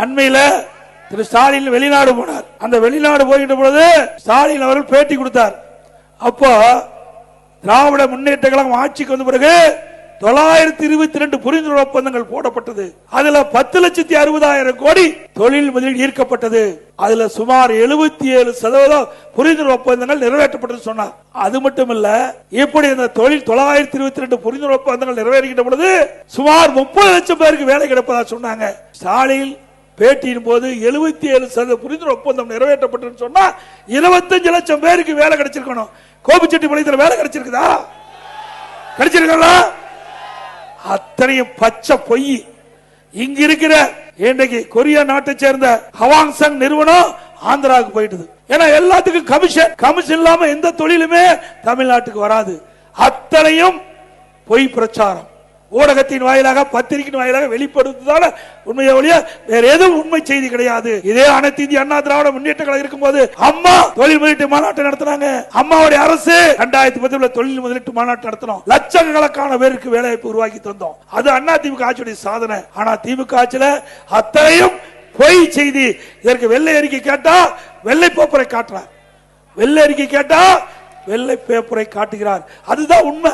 அண்மையில திரு ஸ்டாலின் வெளிநாடு போனார். அந்த வெளிநாடு போய்கிட்ட பொழுது ஸ்டாலின் அவர்கள் பேட்டி கொடுத்தார். அப்போ திராவிட முன்னேற்ற கழகம் ஆட்சிக்கு வந்த பிறகு தொள்ளாயிரத்தி இருபத்தி ரெண்டு புரிந்துணர்வு ஒப்பந்தங்கள் போடப்பட்டது. அதுல பத்து லட்சத்தி அறுபதாயிரம் கோடி தொழில் முதலீடு ஈர்க்கப்பட்டது. அதுல சுமார் எழுபத்தி ஏழு சதவீதம் புரிந்துணர்வு ஒப்பந்தங்கள் நிறைவேற்றப்பட்டது சொன்னார். அது மட்டுமல்ல இப்படி இந்த தொழில் தொள்ளாயிரத்தி இருபத்தி ரெண்டு புரிந்துணர்வு ஒப்பந்தங்கள் நிறைவேறுகின்ற பொழுது சுமார் முப்பது லட்சம் பேருக்கு வேலை கிடைப்பதா சொன்னாங்க. ஸ்டாலின் பேட்டியின் போது எழுபத்தி ஏழு சதவீத புரிந்துணர்வு ஒப்பந்தம் நிறைவேற்றப்பட்டு சொன்னா இருபத்தஞ்சு லட்சம் பேருக்கு வேலை கிடைச்சிருக்கணும். கோபிச்செட்டிப்பாளையத்தில் வேலை கிடைச்சிருக்குதா? கிடைச்சிருக்கா அத்தனையும் பச்சை பொய். இங்க இருக்கிற இன்றைக்கு கொரியா நாட்டை சேர்ந்த ஹவாங்சங் நிறுவனம் ஆந்திராவுக்கு போயிட்டுது. ஏன்னா எல்லாத்துக்கும் கமிஷன் கமிஷன் இல்லாம எந்த தொழிலுமே தமிழ்நாட்டுக்கு வராது. அத்தனையும் பொய் பிரச்சாரம். ஊடகத்தின் வாயிலாக பத்திரிகையின் வாயிலாக வெளிப்படுத்துதால உண்மையை ஒழிய வேற எதுவும் உண்மை செய்தி கிடையாது. இதே அனைத்து இந்திய அண்ணா திராவிட முன்னேற்ற கழகம் இருக்கும்போது அம்மா தொழில் முதலீட்டு மாநாட்டை நடத்தினாங்க. அம்மாவுடைய அரசு ரெண்டாயிரத்தி பத்துல தொழில் முதலீட்டு மாநாட்டு நடத்தினோம். லட்சக்கணக்கான பேருக்கு வேலைவாய்ப்பு உருவாக்கி தந்தோம். அது அண்ணா திமுக ஆட்சியுடைய சாதனை. ஆனா திமுக ஆட்சியில அத்தனையும் பொய் செய்தி. இதற்கு வெள்ளை அறிக்கை கேட்டா வெள்ளை போப்பரை காட்டுறார். வெள்ளை அறிக்கை கேட்டா வெள்ளை பேப்பரை காட்டுகிறார். அதுதான் உண்மை.